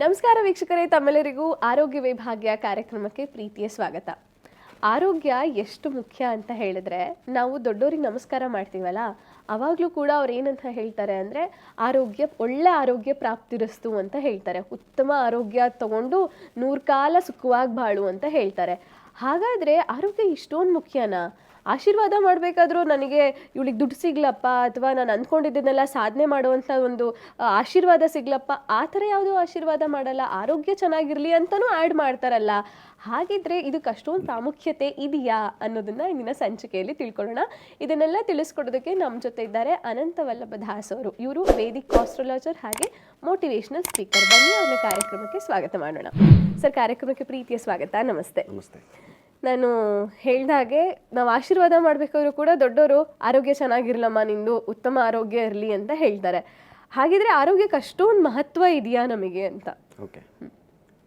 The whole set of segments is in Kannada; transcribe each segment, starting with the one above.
ನಮಸ್ಕಾರ ವೀಕ್ಷಕರೇ, ತಮ್ಮೆಲ್ಲರಿಗೂ ಆರೋಗ್ಯ ವಿಭಾಗ್ಯ ಕಾರ್ಯಕ್ರಮಕ್ಕೆ ಪ್ರೀತಿಯ ಸ್ವಾಗತ. ಆರೋಗ್ಯ ಎಷ್ಟು ಮುಖ್ಯ ಅಂತ ಹೇಳಿದ್ರೆ, ನಾವು ದೊಡ್ಡೋರಿಗೆ ನಮಸ್ಕಾರ ಮಾಡ್ತೀವಲ್ಲ, ಅವಾಗಲೂ ಕೂಡ ಅವ್ರು ಏನಂತ ಹೇಳ್ತಾರೆ ಅಂದರೆ, ಆರೋಗ್ಯ, ಒಳ್ಳೆ ಆರೋಗ್ಯ ಪ್ರಾಪ್ತಿರಸ್ತು ಅಂತ ಹೇಳ್ತಾರೆ. ಉತ್ತಮ ಆರೋಗ್ಯ ತಗೊಂಡು ನೂರು ಕಾಲ ಸುಖವಾಗಿ ಬಾಳು ಅಂತ ಹೇಳ್ತಾರೆ. ಹಾಗಾದರೆ ಆರೋಗ್ಯ ಇಷ್ಟೊಂದು ಮುಖ್ಯನಾ? ಆಶೀರ್ವಾದ ಮಾಡಬೇಕಾದ್ರೂ ನನಗೆ ಇವಳಿಗೆ ದುಡ್ಡು ಸಿಗ್ಲಪ್ಪ ಅಥವಾ ನಾನು ಅಂದ್ಕೊಂಡಿದ್ದನ್ನೆಲ್ಲ ಸಾಧನೆ ಮಾಡುವಂಥ ಒಂದು ಆಶೀರ್ವಾದ ಸಿಗ್ಲಪ್ಪ, ಆ ಥರ ಯಾವುದೂ ಆಶೀರ್ವಾದ ಮಾಡಲ್ಲ. ಆರೋಗ್ಯ ಚೆನ್ನಾಗಿರಲಿ ಅಂತಲೂ ಆ್ಯಡ್ ಮಾಡ್ತಾರಲ್ಲ. ಹಾಗಿದ್ರೆ ಇದಕ್ಕೆ ಅಷ್ಟೊಂದು ಪ್ರಾಮುಖ್ಯತೆ ಇದೆಯಾ ಅನ್ನೋದನ್ನ ಇಂದಿನ ಸಂಚಿಕೆಯಲ್ಲಿ ತಿಳ್ಕೊಳ್ಳೋಣ. ಇದನ್ನೆಲ್ಲ ತಿಳಿಸ್ಕೊಡೋದಕ್ಕೆ ನಮ್ಮ ಜೊತೆ ಇದ್ದಾರೆ ಅನಂತ ವಲ್ಲಭ ದಾಸ್ ಅವರು. ಇವರು ವೇದಿಕ್ ಆಸ್ಟ್ರಾಲಜರ್ ಹಾಗೆ ಮೋಟಿವೇಶನಲ್ ಸ್ಪೀಕರ್. ಬನ್ನಿ ಅವರ ಕಾರ್ಯಕ್ರಮಕ್ಕೆ ಸ್ವಾಗತ ಮಾಡೋಣ. ಸರ್, ಕಾರ್ಯಕ್ರಮಕ್ಕೆ ಪ್ರೀತಿಯ ಸ್ವಾಗತ. ನಮಸ್ತೆ. ನಮಸ್ತೆ. ನಾನು ಹೇಳ್ದಾಗೆ ನಾವು ಆಶೀರ್ವಾದ ಮಾಡಬೇಕಾದ್ರೂ ಕೂಡ ದೊಡ್ಡವರು ಆರೋಗ್ಯ ಚೆನ್ನಾಗಿರ್ಲಮ್ಮ ನಿಂದು ಉತ್ತಮ ಆರೋಗ್ಯ ಇರಲಿ ಅಂತ ಹೇಳ್ತಾರೆ. ಹಾಗಿದ್ರೆ ಆರೋಗ್ಯಕ್ಕೆ ಅಷ್ಟೊಂದು ಮಹತ್ವ ಇದೆಯಾ ನಮಗೆ ಅಂತ. ಓಕೆ.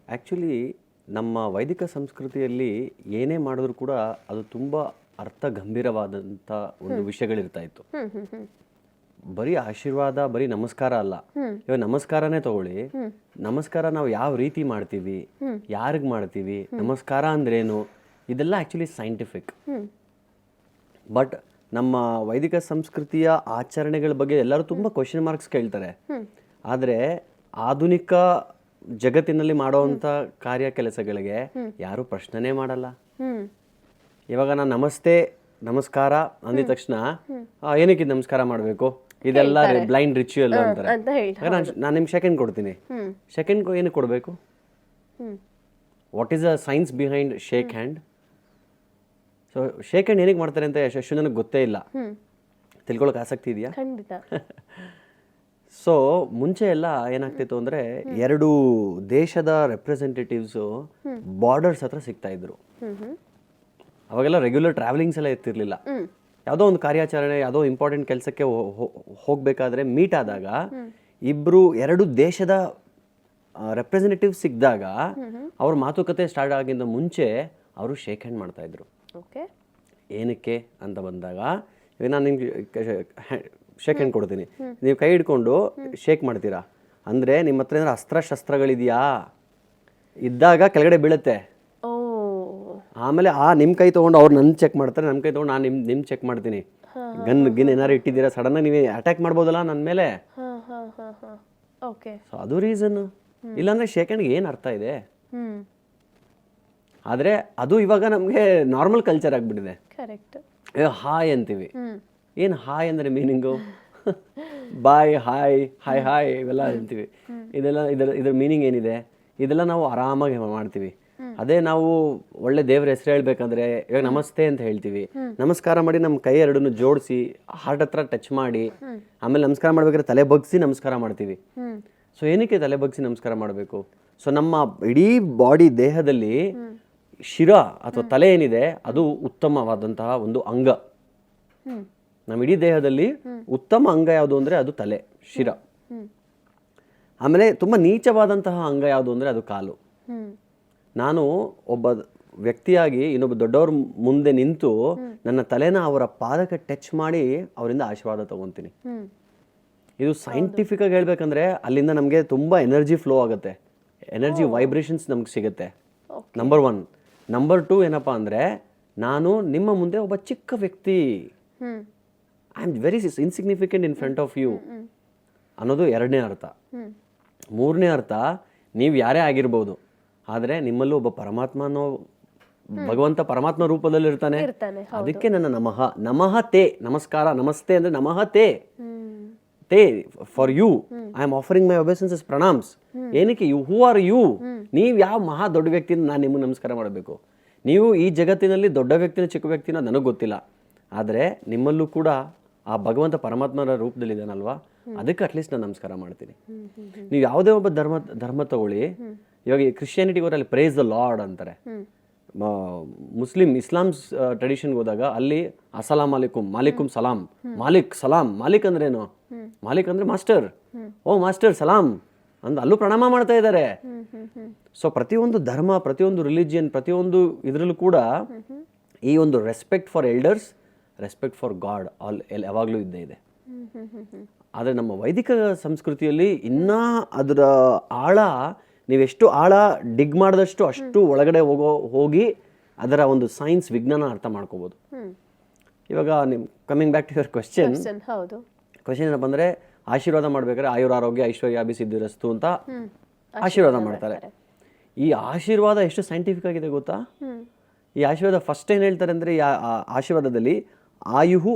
ಆ್ಯಕ್ಚುಲಿ ನಮ್ಮ ವೈದಿಕ ಸಂಸ್ಕೃತಿಯಲ್ಲಿ ಏನೇ ಮಾಡಿದ್ರು ಕೂಡ ಅದು ತುಂಬ ಅರ್ಥ ಗಂಭೀರವಾದಂಥ ಒಂದು ವಿಷಯಗಳಿರ್ತಾ ಇತ್ತು. ಬರೀ ಆಶೀರ್ವಾದ ಬರೀ ನಮಸ್ಕಾರ ಅಲ್ಲ. ಇವಾಗ ನಮಸ್ಕಾರನೇ ತಗೊಳ್ಳಿ. ನಮಸ್ಕಾರ ನಾವು ಯಾವ ರೀತಿ ಮಾಡ್ತೀವಿ? ಯಾರಿಗೆ ಮಾಡ್ತೀವಿ? ನಮಸ್ಕಾರ ಅಂದ್ರೇನು? ಇದೆಲ್ಲ ಆ್ಯಕ್ಚುಲಿ ಸೈಂಟಿಫಿಕ್ ಬಟ್ ನಮ್ಮ ವೈದಿಕ ಸಂಸ್ಕೃತಿಯ ಆಚರಣೆಗಳ ಬಗ್ಗೆ ಎಲ್ಲರೂ ತುಂಬ ಕ್ವಶನ್ ಮಾರ್ಕ್ಸ್ ಕೇಳ್ತಾರೆ. ಆದರೆ ಆಧುನಿಕ ಜಗತ್ತಿನಲ್ಲಿ ಮಾಡುವಂಥ ಕಾರ್ಯ ಕೆಲಸಗಳಿಗೆ ಯಾರು ಪ್ರಶ್ನೆನೇ ಮಾಡಲ್ಲ. ಇವಾಗ ನಾನು ನಮಸ್ತೆ ನಮಸ್ಕಾರ ಅಂದಿದ ತಕ್ಷಣ ಏನಕ್ಕೆ ನಮಸ್ಕಾರ ಮಾಡಬೇಕು? ಇದೆಲ್ಲ ಬ್ಲೈಂಡ್ ರಿಚುವಲ್ ಅಂತಾರೆ. ನಾನು ನಿಮ್ಗೆ ಸೆಕೆಂಡ್ ಕೊಡ್ತೀನಿ. ಸೆಕೆಂಡ್ ಏನಕ್ಕೆ ಕೊಡಬೇಕು? What is a science behind shake hand so shake hand ಏನಕ್ಕೆ ಮಾಡ್ತಾರೆ ಅಂತ ಯಶಸ್ವಿ ನನಗೆ ಗೊತ್ತೇ ಇಲ್ಲ. ತಿಳ್ಕೊಳಕ್ಕೆ ಆಸಕ್ತಿ ಇದೆಯಾ? ಖಂಡಿತ. ಸೊ ಮುಂಚೆ ಎಲ್ಲ ಏನಾಗ್ತಿತ್ತು ಅಂದರೆ ಎರಡು ದೇಶದ ರೆಪ್ರೆಸೆಂಟೇಟಿವ್ಸು ಬಾರ್ಡರ್ಸ್ ಹತ್ರ ಸಿಗ್ತಾ ಇದ್ರು. ಅವಾಗೆಲ್ಲ ರೆಗ್ಯುಲರ್ ಟ್ರಾವೆಲಿಂಗ್ಸ್ ಎಲ್ಲ ಇರ್ತಿರ್ಲಿಲ್ಲ. ಯಾವುದೋ ಒಂದು ಕಾರ್ಯಾಚರಣೆ ಯಾವುದೋ ಇಂಪಾರ್ಟೆಂಟ್ ಕೆಲಸಕ್ಕೆ ಹೋಗಬೇಕಾದ್ರೆ ಮೀಟ್ ಆದಾಗ ಇಬ್ಬರು ಎರಡು ದೇಶದ ರೆಪ್ರೆಸೆಂಟೇಟಿವ್ ಸಿಕ್ಕಿದಾಗ ಅವ್ರ ಮಾತುಕತೆ ಸ್ಟಾರ್ಟ್ ಆಗಿಂದ ಮುಂಚೆ ಅವರು ಶೇಕ್ ಹ್ಯಾಂಡ್ ಮಾಡ್ತಾ ಇದ್ರು. ಓಕೆ ಏನಕ್ಕೆ ಅಂತ ಬಂದಾಗ ಈಗ ನಾನು ನಿಮ್ಗೆ ಶೇಕ್ ಹ್ಯಾಂಡ್ ಕೊಡ್ತೀನಿ. ನೀವು ಕೈ ಹಿಡ್ಕೊಂಡು ಶೇಕ್ ಮಾಡ್ತೀರಾ? ಅಂದರೆ ನಿಮ್ಮ ಹತ್ರ ಏನಾದ್ರು ಅಸ್ತ್ರಶಸ್ತ್ರಗಳಿದೆಯಾ? ಇದ್ದಾಗ ಕೆಳಗಡೆ ಬೀಳುತ್ತೆ. ಆಮೇಲೆ ಆ ನಿಮ್ಮ ಕೈ ತೊಗೊಂಡು ಅವ್ರು ನನ್ನ ಚೆಕ್ ಮಾಡ್ತಾರೆ ನಮ್ಮ ಕೈ ತೊಗೊಂಡು ನಾನು ನಿಮ್ಮ ನಿಮ್ಮ ಚೆಕ್ ಮಾಡ್ತೀನಿ. ಗನ್ ಗಿನ್ ಏನಾರು ಇಟ್ಟಿದ್ದೀರಾ? ಸಡನ್ನಾಗಿ ನೀವೇ ಅಟ್ಯಾಕ್ ಮಾಡ್ಬೋದಲ್ಲ ನನ್ನ ಮೇಲೆ? ಸೊ ಅದು ರೀಸನ್ ಇಲ್ಲಾಂದ್ರೆ ಶೇಕ್ ಹ್ಯಾಂಡ್ಗೆ ಏನು ಅರ್ಥ ಇದೆ? ಆದರೆ ಅದು ಇವಾಗ ನಮಗೆ ನಾರ್ಮಲ್ ಕಲ್ಚರ್ ಆಗಿಬಿಟ್ಟಿದೆ. ಕರೆಕ್ಟ್ ಹಾಯ್ ಅಂತೀವಿ. ಏನು ಹಾಯ್ ಅಂದರೆ meaning bye hi hi hi ಇವೆಲ್ಲ ಅಂತೀವಿ. ಇದೆಲ್ಲ ಇದರ ಇದ್ರ ಮೀನಿಂಗ್ ಏನಿದೆ? ಇದೆಲ್ಲ ನಾವು ಆರಾಮಾಗಿ ಮಾಡ್ತೀವಿ. ಅದೇ ನಾವು ಒಳ್ಳೆ ದೇವ್ರ ಹೆಸರು ಹೇಳ್ಬೇಕಂದ್ರೆ ಇವಾಗ ನಮಸ್ತೆ ಅಂತ ಹೇಳ್ತೀವಿ. ನಮಸ್ಕಾರ ಮಾಡಿ ನಮ್ಮ ಕೈ ಎರಡನ್ನು ಜೋಡಿಸಿ ಹಾರ್ಟ್ ಹತ್ರ ಟಚ್ ಮಾಡಿ ಆಮೇಲೆ ನಮಸ್ಕಾರ ಮಾಡ್ಬೇಕಾದ್ರೆ ತಲೆ ಬಗ್ಸಿ ನಮಸ್ಕಾರ ಮಾಡ್ತೀವಿ. ಸೊ ಏನಕ್ಕೆ ತಲೆ ಬಗ್ಸಿ ನಮಸ್ಕಾರ ಮಾಡಬೇಕು? ಸೊ ನಮ್ಮ ಇಡೀ ಬಾಡಿ ದೇಹದಲ್ಲಿ ಶಿರ ಅಥವಾ ತಲೆ ಏನಿದೆ ಅದು ಉತ್ತಮವಾದಂತಹ ಒಂದು ಅಂಗ. ನಮ್ಮ ಇಡೀ ದೇಹದಲ್ಲಿ ಉತ್ತಮ ಅಂಗ ಯಾವುದು ಅಂದರೆ ಅದು ತಲೆ ಶಿರ. ಆಮೇಲೆ ತುಂಬ ನೀಚವಾದಂತಹ ಅಂಗ ಯಾವುದು ಅಂದರೆ ಅದು ಕಾಲು. ನಾನು ಒಬ್ಬ ವ್ಯಕ್ತಿಯಾಗಿ ಇನ್ನೊಬ್ಬ ದೊಡ್ಡವ್ರ ಮುಂದೆ ನಿಂತು ನನ್ನ ತಲೆನ ಅವರ ಪಾದಕ್ಕೆ ಟಚ್ ಮಾಡಿ ಅವರಿಂದ ಆಶೀರ್ವಾದ ತಗೊತೀನಿ. ಇದು ಸೈಂಟಿಫಿಕ್ ಆಗಿ ಹೇಳ್ಬೇಕಂದ್ರೆ ಅಲ್ಲಿಂದ ನಮಗೆ ತುಂಬ ಎನರ್ಜಿ ಫ್ಲೋ ಆಗುತ್ತೆ. ಎನರ್ಜಿ ವೈಬ್ರೇಷನ್ಸ್ ನಮ್ಗೆ ಸಿಗುತ್ತೆ. ನಂಬರ್ ಒನ್ ನಂಬರ್ ಟೂ ಏನಪ್ಪ ಅಂದರೆ ನಾನು ನಿಮ್ಮ ಮುಂದೆ ಒಬ್ಬ ಚಿಕ್ಕ ವ್ಯಕ್ತಿ. I am very insignificant in front of you ಅನ್ನೋದು ಎರಡನೇ ಅರ್ಥ. ಮೂರನೇ ಅರ್ಥ ನೀವು ಯಾರೇ ಆಗಿರ್ಬೋದು ಆದರೆ ನಿಮ್ಮಲ್ಲೂ ಒಬ್ಬ ಪರಮಾತ್ಮ ಅನ್ನೋ ಭಗವಂತ ಪರಮಾತ್ಮ ರೂಪದಲ್ಲಿ ಇರ್ತಾನೆ ಅದಕ್ಕೆ ನನ್ನ ನಮಃ ನಮಃ ತೇ ನಮಸ್ಕಾರ ನಮಸ್ತೆ ಅಂದರೆ ನಮಃ ತೇ. ತೇ for you I am offering my obeisances ಪ್ರಣಾಮ್ಸ್ ಏನಕ್ಕೆ ಯು ಹೂ ಆರ್ ಯು ನೀವು ಯಾವ ಮಹಾ ದೊಡ್ಡ ವ್ಯಕ್ತಿನ ನಾನು ನಿಮಗೆ ನಮಸ್ಕಾರ ಮಾಡಬೇಕು. ನೀವು ಈ ಜಗತ್ತಿನಲ್ಲಿ ದೊಡ್ಡ ವ್ಯಕ್ತಿನ ಚಿಕ್ಕ ವ್ಯಕ್ತಿನ ನನಗೆ ಗೊತ್ತಿಲ್ಲ. ಆದರೆ ನಿಮ್ಮಲ್ಲೂ ಕೂಡ ಆ ಭಗವಂತ ಪರಮಾತ್ಮನ ರೂಪದಲ್ಲಿದ್ದಾನಲ್ವಾ ಅದಕ್ಕೆ ಅಟ್ಲೀಸ್ಟ್ ನಾನು ನಮಸ್ಕಾರ ಮಾಡ್ತೀನಿ. ನೀವು ಯಾವುದೇ ಒಬ್ಬ ಧರ್ಮ ಧರ್ಮ ತಗೊಳ್ಳಿ. ಇವಾಗ ಕ್ರಿಶ್ಚಿಯಾನಿಟಿಗೆ ಹೋದ್ರೆ ಅಲ್ಲಿ ಪ್ರೇಸ್ ದ ಲಾರ್ಡ್ ಅಂತಾರೆ. ಮುಸ್ಲಿಂ ಇಸ್ಲಾಮ್ಸ್ ಟ್ರೆಡಿಷನ್ಗೆ ಹೋದಾಗ ಅಲ್ಲಿ ಅಸಲಾಂ ಮಾಲಿಕುಂ ಮಾಲಿಕುಂ ಸಲಾಂ ಮಾಲಿಕ್ ಸಲಾಂ ಮಾಲಿಕ್ ಅಂದ್ರೇನು ಮಾಲಿಕ್ ಅಂದ್ರೆ ಮಾಸ್ಟರ್. ಓ, ಮಾಸ್ಟರ್ ಸಲಾಂ ಅಂದ ಅಲ್ಲೂ ಪ್ರಣಾಮ ಮಾಡ್ತಾ ಇದ್ದಾರೆ ಸೊ, ಪ್ರತಿಯೊಂದು ಧರ್ಮ, ಪ್ರತಿಯೊಂದು ರಿಲಿಜಿಯನ್ ಪ್ರತಿಯೊಂದು ಇದರಲ್ಲೂ ಕೂಡ ಈ ಒಂದು respect for elders respect for God all L, ಯಾವಾಗಲೂ ಇದ್ದೇ ಇದೆ. ಆದರೆ ನಮ್ಮ ವೈದಿಕ ಸಂಸ್ಕೃತಿಯಲ್ಲಿ ಇನ್ನೂ ಅದರ ಆಳ ನೀವೆಷ್ಟು ಆಳ ಡಿಗ್ ಮಾಡಿದಷ್ಟು ಅಷ್ಟು ಒಳಗಡೆ ಹೋಗೋ ಹೋಗಿ ಅದರ ಒಂದು ಸೈನ್ಸ್ ವಿಜ್ಞಾನ ಅರ್ಥ ಮಾಡ್ಕೋಬೋದು. ಇವಾಗ ನಿಮ್ coming back to your question question ಏನಪ್ಪ ಅಂದರೆ ಆಶೀರ್ವಾದ ಮಾಡ್ಬೇಕಾದ್ರೆ ಆಯುರ ಆರೋಗ್ಯ ಐಶ್ವರ್ಯ ಅಭಿಸಿದ್ಧಿರಸ್ತು ಅಂತ ಆಶೀರ್ವಾದ ಮಾಡ್ತಾರೆ. ಈ ಆಶೀರ್ವಾದ ಎಷ್ಟು ಸೈಂಟಿಫಿಕ್ ಆಗಿದೆ ಗೊತ್ತಾ? ಈ ಆಶೀರ್ವಾದ ಫಸ್ಟ್ ಏನು ಹೇಳ್ತಾರೆ ಅಂದರೆ ಈ ಆಶೀರ್ವಾದದಲ್ಲಿ ಆಯುಹು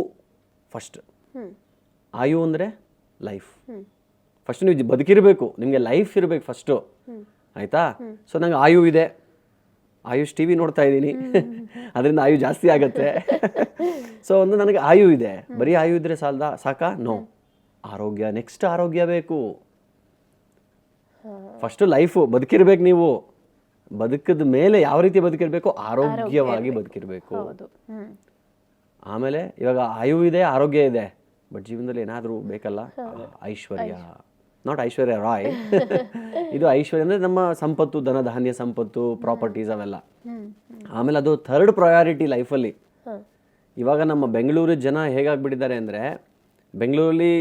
ಫಸ್ಟ್ ಆಯು ಅಂದರೆ ಲೈಫ್ ಫಸ್ಟ್ ನೀವು ಬದುಕಿರಬೇಕು ನಿಮಗೆ ಲೈಫ್ ಇರಬೇಕು ಫಸ್ಟು ಆಯಿತಾ? ಸೊ ನಂಗೆ ಆಯು ಇದೆ. ಆಯುಷ್ ಟಿ ವಿ ನೋಡ್ತಾ ಇದ್ದೀನಿ. ಅದರಿಂದ ಆಯು ಜಾಸ್ತಿ ಆಗತ್ತೆ. ಸೊ ಒಂದು ನನಗೆ ಆಯು ಇದೆ. ಬರೀ ಆಯು ಇದ್ರೆ ಸಾಲದ? ಸಾಕಾ? ನೋ ಆರೋಗ್ಯ ನೆಕ್ಸ್ಟ್ ಆರೋಗ್ಯ ಬೇಕು. ಫಸ್ಟು ಲೈಫು ಬದುಕಿರ್ಬೇಕು ನೀವು. ಬದುಕದ ಮೇಲೆ ಯಾವ ರೀತಿ ಬದುಕಿರ್ಬೇಕು ಆರೋಗ್ಯವಾಗಿ ಬದುಕಿರ್ಬೇಕು. ಆಮೇಲೆ ಇವಾಗ ಆಯು ಇದೆ ಆರೋಗ್ಯ ಇದೆ. ಬಟ್ ಜೀವನದಲ್ಲಿ ಏನಾದರೂ ಬೇಕಲ್ಲ? ಐಶ್ವರ್ಯ. ನಾಟ್ ಐಶ್ವರ್ಯ ರಾಯ್ ಇದು ಐಶ್ವರ್ಯ ಅಂದರೆ ನಮ್ಮ ಸಂಪತ್ತು ಧನ ಧಾನ್ಯ ಸಂಪತ್ತು ಪ್ರಾಪರ್ಟೀಸ್ ಅವೆಲ್ಲ. ಆಮೇಲೆ ಅದು ಥರ್ಡ್ ಪ್ರಯಾರಿಟಿ ಲೈಫಲ್ಲಿ ಇವಾಗ ನಮ್ಮ ಬೆಂಗಳೂರು ಜನ ಹೇಗಾಗ್ಬಿಟ್ಟಿದ್ದಾರೆ ಅಂದರೆ ಬೆಂಗಳೂರಲ್ಲಿ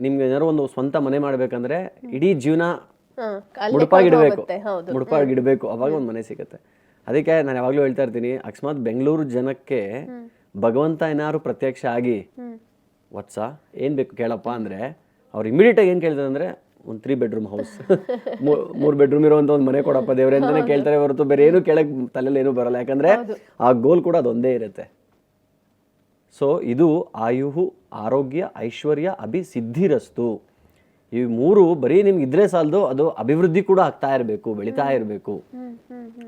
ನಿಮ್ಗೆ ಏನಾದ್ರು ಒಂದು ಸ್ವಂತ ಮನೆ ಮಾಡಬೇಕಂದ್ರೆ ಇಡೀ ಜೀವನ ಮುಡುಪಾಗಿಡಬೇಕು. ಮುಡುಪಾಗಿಡಬೇಕು ಅವಾಗ ಒಂದು ಮನೆ ಸಿಗುತ್ತೆ. ಅದಕ್ಕೆ ನಾನು ಯಾವಾಗಲೂ ಹೇಳ್ತಾ ಇರ್ತೀನಿ ಅಕಸ್ಮಾತ್ ಬೆಂಗಳೂರು ಜನಕ್ಕೆ ಭಗವಂತ ಏನಾದ್ರು ಪ್ರತ್ಯಕ್ಷ ಆಗಿ ವತ್ಸ ಏನು ಬೇಕು ಕೇಳಪ್ಪ ಅಂದರೆ ಅವ್ರು ಇಮಿಡಿಯೇಟಾಗಿ ಏನು ಕೇಳ್ತಾರೆ ಅಂದರೆ ಒಂದು ತ್ರೀ ಬೆಡ್ರೂಮ್ ಹೌಸ್ ಮೂರು ಬೆಡ್ರೂಮ್ ಇರುವಂಥ ಒಂದು ಮನೆ ಕೊಡಪ್ಪ ದೇವ್ರೆ ಅಂತಲೇ ಕೇಳ್ತಾರೆ ಹೊರತು ಬೇರೆ ಏನು ಕೇಳಕ್ಕೆ ತಲೆಯಲ್ಲಿ ಏನೂ ಬರಲ್ಲ. ಯಾಕಂದರೆ ಆ ಗೋಲ್ ಕೂಡ ಅದೊಂದೇ ಇರುತ್ತೆ. ಸೊ ಇದು ಆಯುಹು ಆರೋಗ್ಯ ಐಶ್ವರ್ಯ ಅಭಿ ಸಿದ್ಧಿರಸ್ತು ಈ ಮೂರು ಬರೀ ನಿಮ್ಗೆ ಇದ್ರೆ ಸಾಲದು ಅದು ಅಭಿವೃದ್ಧಿ ಕೂಡ ಆಗ್ತಾ ಇರಬೇಕು ಬೆಳೀತಾ ಇರಬೇಕು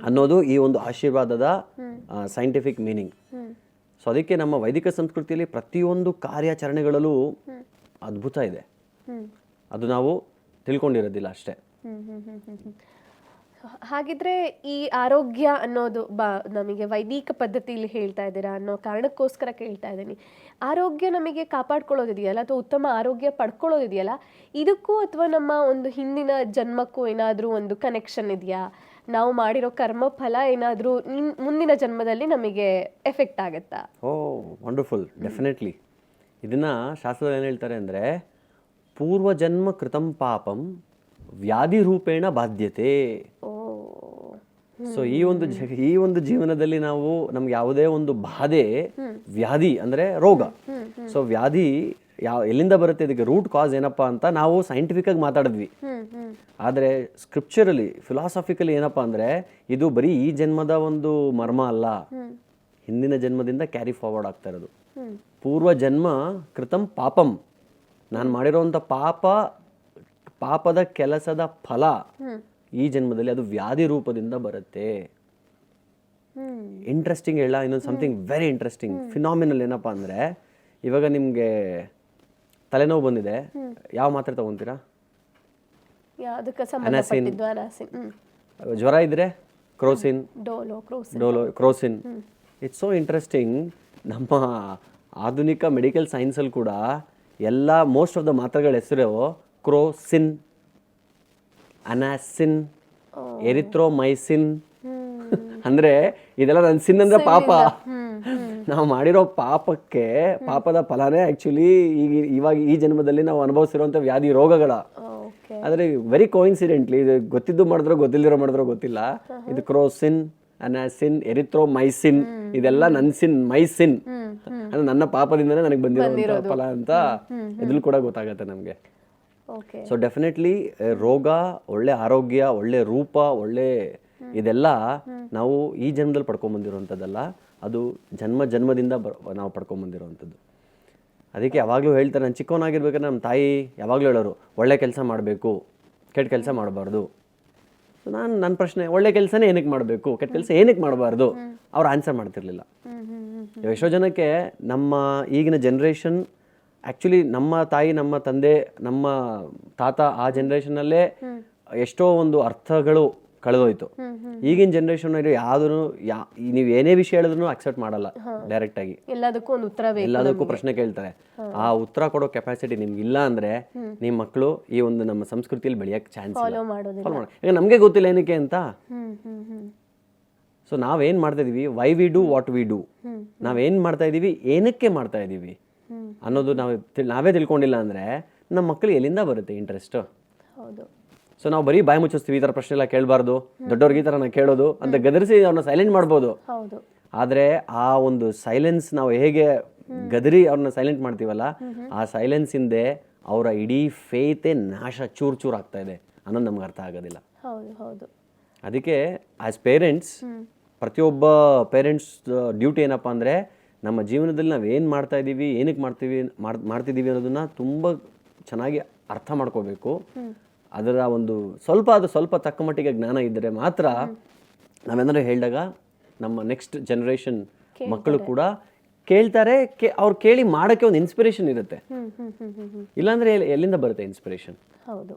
ಅನ್ನೋದು ಈ ಒಂದು ಆಶೀರ್ವಾದದ ಸೈಂಟಿಫಿಕ್ ಮೀನಿಂಗ್ ಸೊ ಅದಕ್ಕೆ ನಮ್ಮ ವೈದಿಕ ಸಂಸ್ಕೃತಿಯಲ್ಲಿ ಪ್ರತಿಯೊಂದು ಕಾರ್ಯಾಚರಣೆಗಳಲ್ಲೂ ಅದ್ಭುತ ಇದೆ. ಅದು ನಾವು ತಿಳ್ಕೊಂಡಿರೋದಿಲ್ಲ ಅಷ್ಟೇ. ಹ್ಮ್ ಹ್ಮ್ ಹ್ಮ್ ಹ್ಮ್ ಹ್ಮ್. ಹಾಗಿದ್ರೆ ಈ ಆರೋಗ್ಯ ಅನ್ನೋದು ಬ ನಮಗೆ ವೈದಿಕ ಪದ್ಧತಿಯಲ್ಲಿ ಹೇಳ್ತಾ ಇದ್ದೀರಾ ಅನ್ನೋ ಕಾರಣಕ್ಕೋಸ್ಕರ ಕೇಳ್ತಾ ಇದ್ದೀನಿ. ಆರೋಗ್ಯ ನಮಗೆ ಕಾಪಾಡ್ಕೊಳ್ಳೋದಿದೆಯಲ್ಲ ಅಥವಾ ಉತ್ತಮ ಆರೋಗ್ಯ ಪಡ್ಕೊಳ್ಳೋದಿದೆಯಲ್ಲ ಇದಕ್ಕೂ ಅಥವಾ ನಮ್ಮ ಒಂದು ಹಿಂದಿನ ಜನ್ಮಕ್ಕೂ ಏನಾದರೂ ಒಂದು ಕನೆಕ್ಷನ್ ಇದೆಯಾ? ನಾವು ಮಾಡಿರೋ ಕರ್ಮ ಫಲ ಏನಾದರೂ ಮುಂದಿನ ಜನ್ಮದಲ್ಲಿ ನಮಗೆ ಎಫೆಕ್ಟ್ ಆಗುತ್ತಾ? ಓ ವಂಡರ್ಫುಲ್ ಡೆಫಿನೆಟ್ಲಿ ಇದನ್ನ ಶಾಸ್ತ್ರದಲ್ಲಿ ಏನು ಹೇಳ್ತಾರೆ ಅಂದರೆ ಪೂರ್ವಜನ್ಮ ಕೃತಂ ಪಾಪಂ ವ್ಯಾಧಿ ರೂಪೇಣ ಬಾಧ್ಯತೆ ಸೊ ಈ ಒಂದು ಈ ಒಂದು ಜೀವನದಲ್ಲಿ ನಾವು ನಮ್ಗೆ ಯಾವುದೇ ಒಂದು ಬಾಧೆ ವ್ಯಾಧಿ ಅಂದ್ರೆ ರೋಗ. ಸೊ ವ್ಯಾಧಿ ಯಾವ ಎಲ್ಲಿಂದ ಬರುತ್ತೆ? ಇದಕ್ಕೆ ರೂಟ್ ಕಾಸ್ ಏನಪ್ಪಾ ಅಂತ ನಾವು ಸೈಂಟಿಫಿಕ್ ಆಗಿ ಮಾತಾಡಿದ್ವಿ. ಆದ್ರೆ ಸ್ಕ್ರಿಪ್ಚರಲ್ಲಿ ಆದರೆ ಸ್ಕ್ರಿಪ್ಚರಲಿ ಫಿಲಾಸಫಿಕಲಿ ಏನಪ್ಪಾ ಅಂದ್ರೆ ಇದು ಬರೀ ಈ ಜನ್ಮದ ಒಂದು ಮರ್ಮ ಅಲ್ಲ. ಹಿಂದಿನ ಜನ್ಮದಿಂದ ಕ್ಯಾರಿ ಫಾರ್ವರ್ಡ್ ಆಗ್ತಾ ಇರೋದು. ಪೂರ್ವ ಜನ್ಮ ಕೃತಂ ಪಾಪಂ. ನಾನು ಮಾಡಿರೋಂಥ ಪಾಪ ಪಾಪದ ಕೆಲಸದ ಫಲ ಈ ಜನ್ಮದಲ್ಲಿ ಅದು ವ್ಯಾಧಿ ರೂಪದಿಂದ ಬರುತ್ತೆ. ಇಂಟ್ರೆಸ್ಟಿಂಗ್ ಹೇಳ ಇನ್ನೊಂದು ಸಮಥಿಂಗ್ ವೆರಿ ಇಂಟ್ರೆಸ್ಟಿಂಗ್ ಫಿನಾಮಿನಲ್ ಏನಪ್ಪ ಅಂದರೆ ಇವಾಗ ನಿಮಗೆ ತಲೆನೋವು ಬಂದಿದೆ. ಯಾವ ಮಾತ್ರೆ ತಗೊಂತೀರಾ? ಜ್ವರ ಇದ್ರೆ Crocin. Dolo crores Dolo Crocin. It's so interesting ನಮ್ಮ ಆಧುನಿಕ ಮೆಡಿಕಲ್ ಸೈನ್ಸಲ್ಲಿ ಕೂಡ ಎಲ್ಲ ಮೋಸ್ಟ್ ಆಫ್ ದ ಮಾತ್ರೆಗಳ ಹೆಸರು ಕ್ರೋಸಿನ್ ಅನಾಸಿನ್ ಎರಿಥ್ರೋಮೈಸಿನ್ ಅಂದರೆ ಇದೆಲ್ಲ ನನ್ನ ಸಿನ್ ಅಂದ್ರೆ ಪಾಪ. ನಾವು ಮಾಡಿರೋ ಪಾಪಕ್ಕೆ ಪಾಪದ ಫಲನೇ ಆ್ಯಕ್ಚುಲಿ ಈಗ ಇವಾಗ ಈ ಜನ್ಮದಲ್ಲಿ ನಾವು ಅನುಭವಿಸಿರುವಂಥ ವ್ಯಾಧಿ ರೋಗಗಳ. ಆದರೆ ವೆರಿ ಕೋಇನ್ಸಿಡೆಂಟ್ಲಿ ಇದು ಗೊತ್ತಿದ್ದು ಮಾಡಿದ್ರೋ ಗೊತ್ತಿಲ್ಲರೋ ಮಾಡಿದ್ರೋ ಗೊತ್ತಿಲ್ಲ. ಇದು ಕ್ರೋಸಿನ್ ಅನಾಸಿನ್ ಎರಿಥ್ರೋಮೈಸಿನ್ ಇದೆಲ್ಲ ನನ್ಸಿನ್ ಮೈಸಿನ್ ಅಂದ್ರೆ ನನ್ನ ಪಾಪದಿಂದನೇ ನನಗೆ ಬಂದಿರೋ ಫಲ ಅಂತ ಇದ್ರಲ್ಲಿ ಕೂಡ ಗೊತ್ತಾಗತ್ತೆ ನಮಗೆ. ಸೊ ಡೆಫಿನೆಟ್ಲಿ ರೋಗ ಒಳ್ಳೆ ಆರೋಗ್ಯ ಒಳ್ಳೆ ರೂಪ ಒಳ್ಳೆ ಇದೆಲ್ಲ ನಾವು ಈ ಜನ್ಮದಲ್ಲಿ ಪಡ್ಕೊಂಬಂದಿರುವಂಥದ್ದಲ್ಲ ಅದು ಜನ್ಮ ಜನ್ಮದಿಂದ ಬರ್ ನಾವು ಪಡ್ಕೊಂಬಂದಿರುವಂಥದ್ದು ಅದಕ್ಕೆ ಯಾವಾಗಲೂ ಹೇಳ್ತಾರೆ ನಾನು ಚಿಕ್ಕವನಾಗಿರ್ಬೇಕಾದ್ರೆ ನಮ್ಮ ತಾಯಿ ಯಾವಾಗಲೂ ಹೇಳೋರು ಒಳ್ಳೆ ಕೆಲಸ ಮಾಡಬೇಕು ಕೆಟ್ಟ ಕೆಲಸ ಮಾಡಬಾರ್ದು. ನಾನು ನನ್ನ ಪ್ರಶ್ನೆ ಒಳ್ಳೆ ಕೆಲಸನೇ ಏನಕ್ಕೆ ಮಾಡಬೇಕು? ಕೆಟ್ಟ ಕೆಲಸ ಏನಕ್ಕೆ ಮಾಡಬಾರ್ದು? ಅವ್ರು ಆನ್ಸರ್ ಮಾಡ್ತಿರ್ಲಿಲ್ಲ. ಇವಾಗ ಎಷ್ಟೋ ಜನಕ್ಕೆ ನಮ್ಮ ಈಗಿನ ಜನ್ರೇಷನ್ ಆ್ಯಕ್ಚುಲಿ ನಮ್ಮ ತಾಯಿ ನಮ್ಮ ತಂದೆ ನಮ್ಮ ತಾತ ಆ ಜನ್ರೇಷನ್ನಲ್ಲೇ ಎಷ್ಟೋ ಒಂದು ಅರ್ಥಗಳು ಕಳೆದೋಯ್ತು. ಈಗಿನ ಜನ್ರೇಷನ್ ಯಾವ್ದು ಯಾ ನೀವು ಏನೇ ವಿಷಯ ಹೇಳಿದ್ರು ಅಕ್ಸೆಪ್ಟ್ ಮಾಡಲ್ಲ ಡೈರೆಕ್ಟ್ ಆಗಿ. ಎಲ್ಲದಕ್ಕೂ ಒಂದು ಉತ್ತರ ಎಲ್ಲದಕ್ಕೂ ಪ್ರಶ್ನೆ ಕೇಳ್ತಾರೆ. ಆ ಉತ್ತರ ಕೊಡೋ ಕೆಪಾಸಿಟಿ ನಿಮ್ಗೆ ಇಲ್ಲ ಅಂದ್ರೆ ನಿಮ್ಮ ಮಕ್ಕಳು ಈ ಒಂದು ನಮ್ಮ ಸಂಸ್ಕೃತಿಯಲ್ಲಿ ಬೆಳೆಯಕ್ಕೆ ಚಾನ್ಸ್ ಈಗ ನಮಗೆ ಗೊತ್ತಿಲ್ಲ ಏನಕ್ಕೆ ಅಂತ? ಸೊ ನಾವೇನ್ ಮಾಡ್ತಾ ಇದೀವಿ? Why we do what we do ನಾವೇನು ಮಾಡ್ತಾ ಇದೀವಿ? ಏನಕ್ಕೆ ಮಾಡ್ತಾ ಇದೀವಿ? ಅನ್ನೋದು ನಾವು ನಾವೇ ತಿಳ್ಕೊಂಡಿಲ್ಲ ಅಂದ್ರೆ ನಮ್ಮ ಮಕ್ಕಳಿಗೆ ಎಲ್ಲಿಂದ ಬರುತ್ತೆ ಇಂಟ್ರೆಸ್ಟ್ ಹೌದು. ಸೊ ನಾವು ಬರೀ ಬಾಯಿ ಮುಚ್ಚಿಸ್ತೀವಿ ಈ ಥರ ಪ್ರಶ್ನೆ ಎಲ್ಲ ಕೇಳಬಾರ್ದು. ದೊಡ್ಡವ್ರಿಗೆ ಈ ಥರ ನಾವು ಕೇಳೋದು ಅಂತ ಗದರಿಸಿ ಅವ್ರನ್ನ ಸೈಲೆಂಟ್ ಮಾಡ್ಬೋದು. ಹೌದು. ಆದರೆ ಆ ಒಂದು ಸೈಲೆನ್ಸ್ ನಾವು ಹೇಗೆ ಗದರಿ ಅವ್ರನ್ನ ಸೈಲೆಂಟ್ ಮಾಡ್ತೀವಲ್ಲ ಆ ಸೈಲೆನ್ಸ್ ಹಿಂದೆ ಅವರ ಇಡೀ ಫೇತೆ ನಾಶ ಚೂರ್ ಚೂರ್ ಆಗ್ತಾ ಇದೆ ಅನ್ನೋದು ನಮ್ಗೆ ಅರ್ಥ ಆಗೋದಿಲ್ಲ. ಹೌದು ಹೌದು. ಅದಕ್ಕೆ ಆಸ್ ಪೇರೆಂಟ್ಸ್ ಪ್ರತಿಯೊಬ್ಬ ಪೇರೆಂಟ್ಸ್ ಡ್ಯೂಟಿ ಏನಪ್ಪ ಅಂದರೆ ನಮ್ಮ ಜೀವನದಲ್ಲಿ ನಾವು ಏನು ಮಾಡ್ತಾ ಇದ್ದೀವಿ ಏನಕ್ಕೆ ಮಾಡ್ತೀವಿ ಮಾಡ್ತಿದೀವಿ ಮಾಡ್ತಿದ್ದೀವಿ ಅನ್ನೋದನ್ನ ತುಂಬ ಚೆನ್ನಾಗಿ ಅರ್ಥ ಮಾಡ್ಕೋಬೇಕು. ಅದರ ಒಂದು ಸ್ವಲ್ಪ ಅದು ಸ್ವಲ್ಪ ತಕ್ಕ ಮಟ್ಟಿಗೆ ಜ್ಞಾನ ಇದ್ದರೆ ಮಾತ್ರ ನಾವೇನಾದ್ರು ಹೇಳಿದಾಗ ನಮ್ಮ ನೆಕ್ಸ್ಟ್ ಜನರೇಷನ್ ಮಕ್ಕಳು ಕೂಡ ಕೇಳ್ತಾರೆ ಅವ್ರು ಕೇಳಿ ಮಾಡೋಕ್ಕೆ ಒಂದು ಇನ್ಸ್ಪಿರೇಷನ್ ಇರುತ್ತೆ. ಇಲ್ಲಾಂದ್ರೆ ಎಲ್ಲಿಂದ ಬರುತ್ತೆ ಇನ್ಸ್ಪಿರೇಷನ್ ಹೌದು.